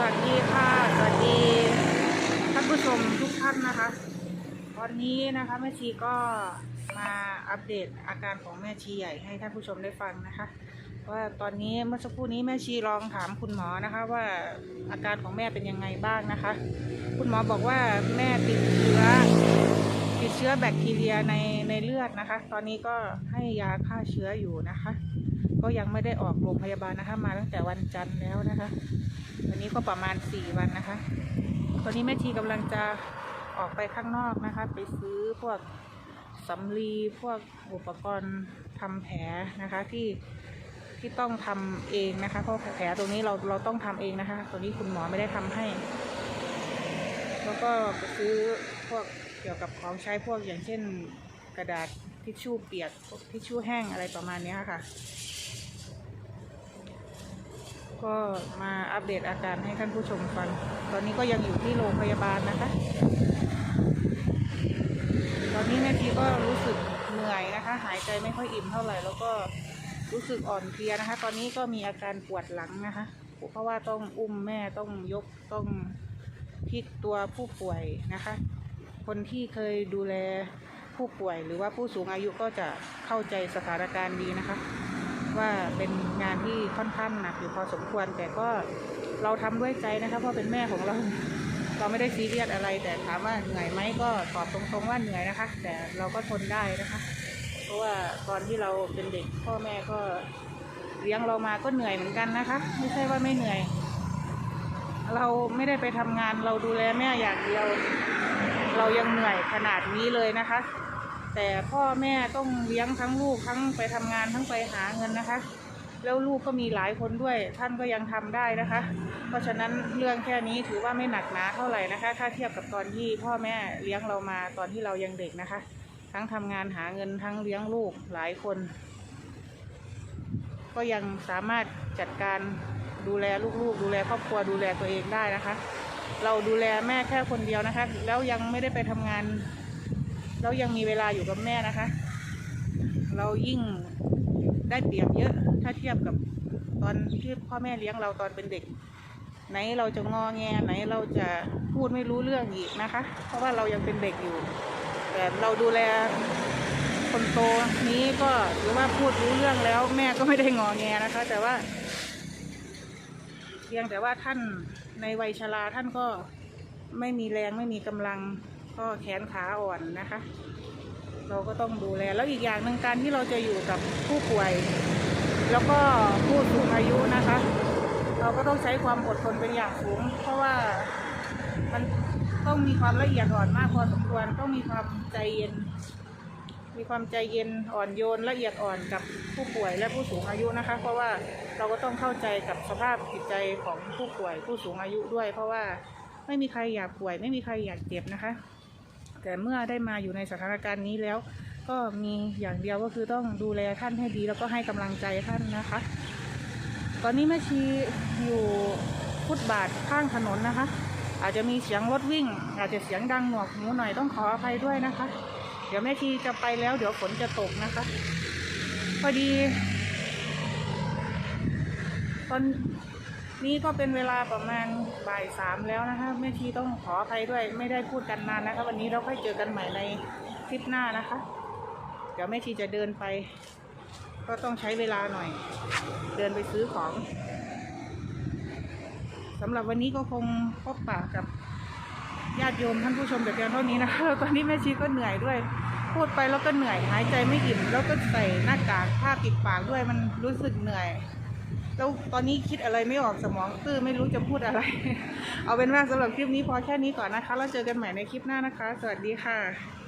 วัสดีค่ะ สวัสดีท่านผู้ชมทุกท่านนะคะ ตอนนี้นะคะแม่ชีก็มาอัปเดตอาการของแม่ชีใหญ่ให้ท่านผู้ชมได้ฟังนะคะ ว่าตอนนี้เมื่อสักครู่นี้แม่ชีลองถามคุณหมอนะคะว่าอาการของแม่เป็นยังไงบ้างนะคะ คุณหมอบอกว่าแม่ติดเชื้อติดเชื้อแบคทีเรียในในเลือดนะคะ ตอนนี้ก็ให้ยาฆ่าเชื้ออยู่นะคะ ก็ยังไม่ได้ออกโรงพยาบาลนะคะ มาตั้งแต่วันจันทร์แล้วนะคะ วันนี้ก็ประมาณสี่วันนะคะ ตอนนี้แม่ชีกำลังจะออกไปข้างนอกนะคะ ไปซื้อพวกสำลีพวกอุปกรณ์ทำแผลนะคะที่ที่ต้องทำเองนะคะเพราะแผลตรงนี้เราเราต้องทำเองนะคะตัวนี้คุณหมอไม่ได้ทำให้ แล้วก็ซื้อพวกเกี่ยวกับของใช้พวกอย่างเช่นกระดาษทิชชู่เปียกทิชชู่แห้งอะไรประมาณนี้ค่ะ ก็มาอัปเดตอาการให้ท่านผู้ชมฟัง ตอนนี้ก็ยังอยู่ที่โรงพยาบาลนะคะ ตอนนี้แม่พีก็รู้สึกเหนื่อยนะคะ หายใจไม่ค่อยอิ่มเท่าไหร่ แล้วก็รู้สึกอ่อนเพลียนะคะ ตอนนี้ก็มีอาการปวดหลังนะคะ เพราะว่าต้องอุ้มแม่ต้องยกต้องพลิกตัวผู้ป่วยนะคะ คนที่เคยดูแลผู้ป่วยหรือว่าผู้สูงอายุก็จะเข้าใจสถานการณ์ดีนะคะ ว่าเป็นงานที่ค่อนข้างหนักอยู่พอสมควร แต่ก็เราทำด้วยใจนะคะเพราะเป็นแม่ของเรา เราไม่ได้ซีเรียสอะไร แต่ถามว่าเหนื่อยไหมก็ตอบตรงๆว่าเหนื่อยนะคะ แต่เราก็ทนได้นะคะ เพราะว่าตอนที่เราเป็นเด็กพ่อแม่ก็เลี้ยงเรามาก็เหนื่อยเหมือนกันนะคะ ไม่ใช่ว่าไม่เหนื่อย เราไม่ได้ไปทำงานเราดูแลแม่อย่างเดียว เรายังเหนื่อยขนาดนี้เลยนะคะ แต่พ่อแม่ต้องเลี้ยงทั้งลูกทั้งไปทำงานทั้งไปหาเงินนะคะ แล้วลูกก็มีหลายคนด้วย ท่านก็ยังทำได้นะคะ เพราะฉะนั้นเรื่องแค่นี้ถือว่าไม่หนักหนาเท่าไหร่นะคะ ถ้าเทียบกับตอนที่พ่อแม่เลี้ยงเรามาตอนที่เรายังเด็กนะคะ ทั้งทำงานหาเงินทั้งเลี้ยงลูกหลายคน ก็ยังสามารถจัดการดูแลลูกๆ ดูแลครอบครัวดูแลตัวเองได้นะคะ เราดูแลแม่แค่คนเดียวนะคะ แล้วยังไม่ได้ไปทำงาน แล้วยังมีเวลาอยู่กับแม่นะคะ เรายิ่งได้เปรียบเยอะ ถ้าเทียบกับตอนที่พ่อแม่เลี้ยงเราตอนเป็นเด็ก ไหนเราจะงอแงไหนเราจะพูดไม่รู้เรื่องอีกนะคะ เพราะว่าเรายังเป็นเด็กอยู่ แต่เราดูแลคนโตนี้ก็หรือว่าพูดรู้เรื่องแล้ว แม่ก็ไม่ได้งอแงนะคะ แต่ว่าเพียงแต่ว่าท่านในวัยชราท่านก็ไม่มีแรงไม่มีกำลัง ก็แขนขาอ่อนนะคะ เราก็ต้องดูแล แล้วอีกอย่างหนึ่งการที่เราจะอยู่กับผู้ป่วย แล้วก็ผู้สูงอายุนะคะ เราก็ต้องใช้ความอดทนเป็นอย่างสูง เพราะว่ามันต้องมีความละเอียดอ่อนมากพอสมควรต้องมีความใจเย็น มีความใจเย็นอ่อนโยนละเอียดอ่อนกับผู้ป่วยและผู้สูงอายุนะคะ เพราะว่าเราก็ต้องเข้าใจกับสภาพจิตใจของผู้ป่วยผู้สูงอายุด้วย เพราะว่าไม่มีใครอยากป่วย ไม่มีใครอยากเจ็บนะคะ แต่เมื่อได้มาอยู่ในสถานการณ์นี้แล้ว ก็มีอย่างเดียวก็คือต้องดูแลท่านให้ดีแล้วก็ให้กำลังใจท่านนะคะ ตอนนี้แม่ชีอยู่ฟุตบาทข้างถนนนะคะ อาจจะมีเสียงรถวิ่ง อาจจะเสียงดังหนวกหูหน่อยต้องขออภัยด้วยนะคะ เดี๋ยวแม่ชีจะไปแล้ว เดี๋ยวฝนจะตกนะคะพอดีตอน นี้ก็เป็นเวลาประมาณบ่ายสามแล้วนะคะแม่ชีต้องขออภัยด้วยไม่ได้พูดกันนานนะคะ วันนี้เราค่อยเจอกันใหม่ในคลิปหน้านะคะ เดี๋ยวแม่ชีจะเดินไป ก็ต้องใช้เวลาหน่อย เดินไปซื้อของสำหรับวันนี้ก็คงพบปะกับญาติโยมท่านผู้ชมแต่เพียงเท่านี้นะคะตอนนี้แม่ชีก็เหนื่อยด้วย พูดไปแล้วก็เหนื่อยหายใจไม่อิ่มแล้วก็ใส่หน้ากากผ้าปิดปากด้วยมันรู้สึกเหนื่อย แล้วตอนนี้คิดอะไรไม่ออกสมองตื้อไม่รู้จะพูดอะไร เอาเป็นว่าสำหรับคลิปนี้พอแค่นี้ก่อนนะคะ แล้วเจอกันใหม่ในคลิปหน้านะคะ สวัสดีค่ะ